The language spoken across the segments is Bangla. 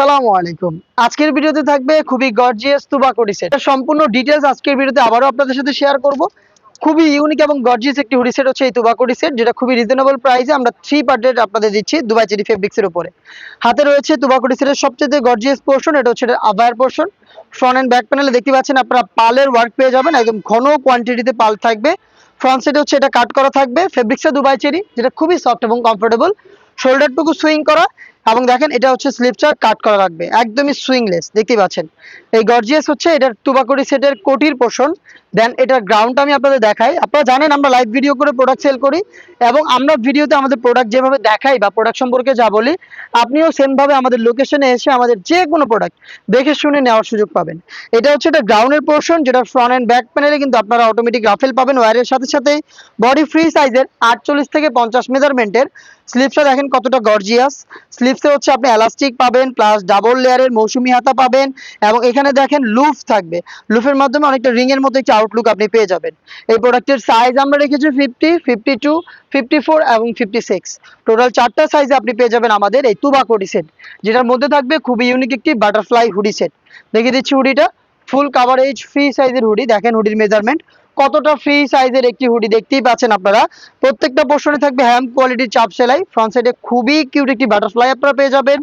আসসালামু আলাইকুম। আজকের ভিডিওতে থাকবে খুবই গর্জিয়াস তুবাকুড়ি সেট সম্পূর্ণ ডিটেলস আজকের ভিডিওতে আবারও আপনাদের সাথে শেয়ার করব। খুবই ইউনিক এবং গর্জিয়াস একটি হুডি সেট হচ্ছে এই তুবাকুড়ি সেট যেটা খুবই রিজনেবল প্রাইসে আমরা থ্রি পার্টেড আপনাদের দিচ্ছি দুবাই চেরি ফেব্রিক্সের উপরে। হাতে রয়েছে তুবাকুড়ি সেটের সবচেয়ে গর্জিয়াস পোর্শন এটা হচ্ছে আবায়ার পোর্শন ফ্রন্ট এন্ড ব্যাক প্যানেলে দেখতে পাচ্ছেন আপনারা পালের ওয়ার্ক পেয়ে যাবেন, একদম ঘন কোয়ান্টিটিতে পাল থাকবে। ফ্রন্ট সাইডে হচ্ছে এটা কাট করা থাকবে ফেব্রিক্সটা দুবাই চেরি, যেটা খুবই সফট এবং কমফোর্টেবল শোল্ডারটুকু সুইং করা এবং দেখেন এটা হচ্ছে স্লিপচার কাট করা লাগবে। একদমই সুইংলেস দেখতেই পাচ্ছেন। এই গর্জিয়াস হচ্ছে এটার তুবাকুড়ি সেটের কোটির পোষণ দেন এটার গ্রাউন্ডটা আমি আপনাদের দেখাই। আপনারা জানেন আমরা লাইভ ভিডিও করে প্রোডাক্ট সেল করি এবং আমরা ভিডিওতে আমাদের প্রোডাক্ট যেভাবে দেখাই বা প্রোডাক্ট সম্পর্কে যা বলি, আপনিও সেমভাবে আমাদের লোকেশনে এসে আমাদের যে কোনো প্রোডাক্ট দেখে শুনে নেওয়ার সুযোগ পাবেন। এটা হচ্ছে এটা গ্রাউন্ডের পোর্শন যেটা ফ্রন্ট অ্যান্ড ব্যাক প্যানেলে কিন্তু আপনারা অটোমেটিক রাফেল পাবেন ওয়ারের সাথে সাথে বডি ফ্রি সাইজের আটচল্লিশ থেকে পঞ্চাশ মেজারমেন্টের স্লিপসটা দেখেন কতটা গর্জিয়াস স্লিপসে হচ্ছে আপনি এলাস্টিক পাবেন প্লাস ডাবল লেয়ারের মৌসুমি হাতা পাবেন এবং এখানে দেখেন লুফ থাকবে। লুফের মাধ্যমে অনেকটা রিং এর মতো একটি আউটলুক আপনি পেয়ে যাবেন। এই প্রোডাক্টের সাইজ আমরা রেখেছি fifty fifty two fifty four এবং ফিফটি সিক্স টোটাল চারটা সাইজে আপনি পেয়ে যাবেন আমাদের এই তুবাকোডি সেট যেটার মধ্যে থাকবে খুবই ইউনিক একটি বাটারফ্লাই হুডি সেট দেখিয়ে দিচ্ছি হুডিটা ফুল কাভারেজ ফ্রি সাইজের হুডি দেখেন হুডির মেজারমেন্ট কতটা ফ্রি সাইজের একটি হুডি দেখতেই পাচ্ছেন আপনারা। প্রত্যেকটা পোর্শনে থাকবে হ্যাম কোয়ালিটির চাপ সেলাই। ফ্রন্ট সাইডে খুবই কিউট একটি বাটারফ্লাই আপনারা পেয়ে যাবেন।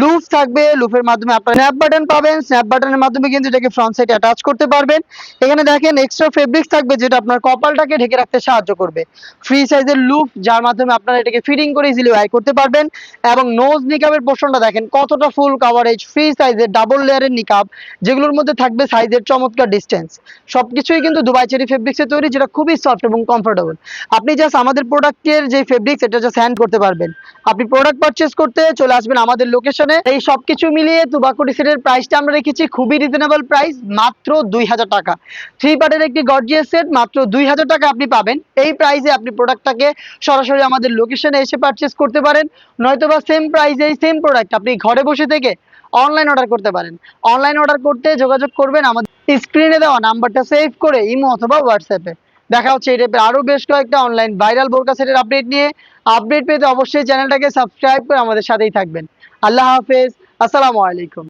লুফ থাকবে লুফের মাধ্যমে আপনারা স্ন্যাপ বাটন পাবেন। স্ন্যাপ বাটনের মাধ্যমে কিন্তু এটাকে ফ্রন্ট সাইডে অ্যাটাচ করতে পারবেন। এখানে দেখেন এক্সট্রা ফেব্রিক্স থাকবে যেটা আপনার কপালটাকে ঢেকে রাখতে সাহায্য করবে। ফ্রি সাইজের লুফ যার মাধ্যমে আপনারা এটাকে ফিটিং করে ইজিলি ওয়াই করতে পারবেন। এবং নোজ নিকাবের পোর্শনটা দেখেন, কতটা ফুল কাভারেজ ফ্রি সাইজের ডাবল লেয়ারের নিকাব যেগুলোর মধ্যে থাকবে সাইজের চমৎকার ডিস্টেন্স সবকিছুই কিন্তু দুবাই চেরি ফেব্রিক্সে তৈরি, যেটা খুবই সফট এবং কমফোর্টেবল আপনি জাস্ট আমাদের প্রোডাক্টের যে ফেব্রিক্স এটা জাস্ট হ্যান্ড করতে পারবেন। আপনি প্রোডাক্ট পারচেস করতে চলে আসবেন আমাদের লোকেশনে এই সবকিছু মিলিয়ে তুবাকুটি সেটের প্রাইসটা আমরা রেখেছি, খুবই রিজনেবল প্রাইস মাত্র দুই হাজার টাকা। থ্রি পার্টের একটি গর্জিয়াস সেট মাত্র দুই হাজার টাকা আপনি পাবেন। এই প্রাইসে আপনি প্রোডাক্টটাকে সরাসরি আমাদের লোকেশনে এসে পারচেস করতে পারেন। নয়তোবা সেম প্রাইসে সেম প্রোডাক্ট আপনি ঘরে বসে থেকে অনলাইন অর্ডার করতে পারেন। অনলাইন অর্ডার করতে যোগাযোগ করবেন আমাদের স্ক্রিনে দেওয়া নাম্বারটা সেভ করে ইমো অথবা হোয়াটসঅ্যাপে দেখা হচ্ছে এই টাইপের আরও বেশ কয়েকটা অনলাইন ভাইরাল বোরকা সেটের আপডেট নিয়ে। আপডেট পেতে অবশ্যই চ্যানেলটাকে সাবস্ক্রাইব করে আমাদের সাথেই থাকবেন। আল্লাহ হাফেজ। আসসালামু আলাইকুম।